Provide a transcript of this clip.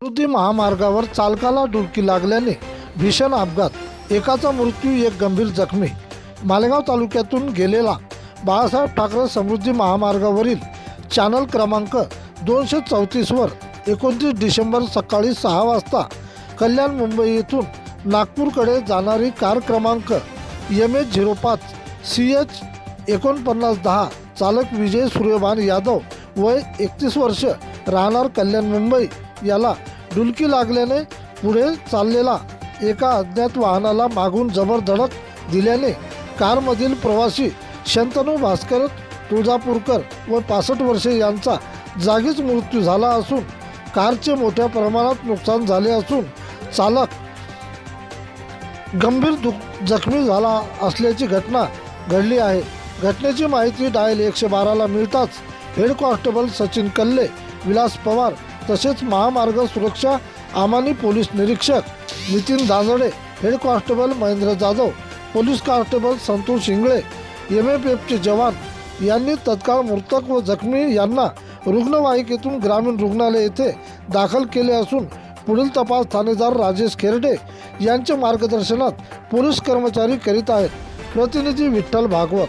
समृद्धी महामार्गावर चालकाला डुलकी लागल्याने भीषण अपघात. एकाचा मृत्यू एक गंभीर जखमी. मालेगाव तालुक्यातून गेलेला बाळासाहेब ठाकरे समृद्धी महामार्गावरील चॅनल क्रमांक दोनशे चौतीसवर एकोणतीस डिसेंबर सकाळी सहा वाजता कल्याण मुंबई येथून नागपूरकडे जाणारी कार क्रमांक एम एच झिरो पाच सी एच एकोणपन्नास दहा चालक विजय सूर्यभान यादव वय एकतीस वर्ष राहणार कल्याण मुंबई. याला डुलकी लागल्याने पुढे चाललेला एका अज्ञात वाहनाला मागून जबर धडक दिल्याने कारमधील प्रवासी शंतनू भास्कर तुळजापूरकर व पासष्ट वर्षे यांचा जागीच मृत्यू झाला असून कारचे मोठ्या प्रमाणात नुकसान झाले असून चालक गंभीर दुख जखमी झाला असल्याची घटना घडली आहे. घटनेची माहिती डायल एकशे बाराला मिळताच हेड कॉन्स्टेबल सचिन कल्ले विलास पवार तसेच महामार्ग सुरक्षा आमानी पोलीस निरीक्षक Nitin Danjade head constable Mahendra Jadhav police constable Santosh Shingle M F एफचे जवान यांनी तत्काळ मृतक व जखमी यांना रुग्णवाहिकेतून ग्रामीण रुग्णालय येथे दाखल केले असून पुढील तपास ठाणेदार राजेश खेरडे यांच्या मार्गदर्शनात पोलीस कर्मचारी करीत आहेत. प्रतिनिधी विठ्ठल भागवत.